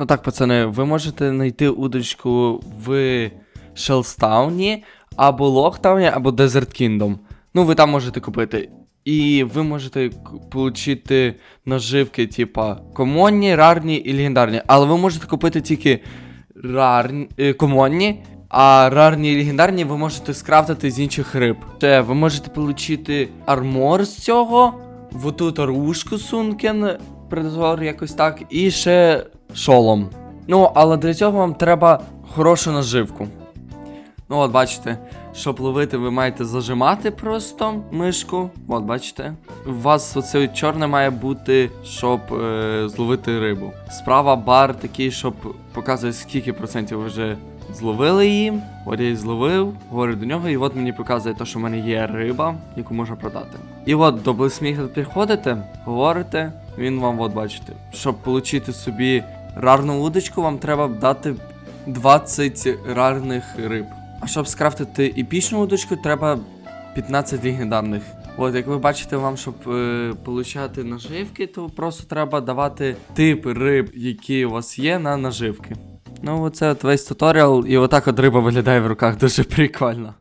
Ну так, пацани, ви можете знайти удочку в Шелстауні, або Лохтауні, або Desert Kingdom. Ну, ви там можете купити. І ви можете отримати наживки, типа комонні, рарні і легендарні. Але ви можете купити тільки рарні, е, комонні, а рарні і легендарні ви можете скрафтити з інших риб. Ще ви можете отримати армор з цього, отут оружку сункен, предзор якось так, і ще шолом. Ну, але для цього вам треба хорошу наживку. Ну, от бачите, щоб ловити, ви маєте зажимати просто мишку. От, бачите. У вас оце чорне має бути, щоб е, зловити рибу. Справа бар такий, щоб показує, скільки процентів вже зловили її. От я її зловив, говорю до нього, і от мені показує те, що в мене є риба, яку можна продати. І от до Блесміга приходите, говорите, він вам, от бачите, щоб отримати собі рарну удочку, вам треба дати 20 рарних риб. А щоб скрафтити епічну удочку, треба 15 легендарних. От, як ви бачите, вам, щоб е, получати наживки, то просто треба давати тип риб, які у вас є, на наживки. Ну, оце от весь туторіал, і отак от риба виглядає в руках дуже прикольно.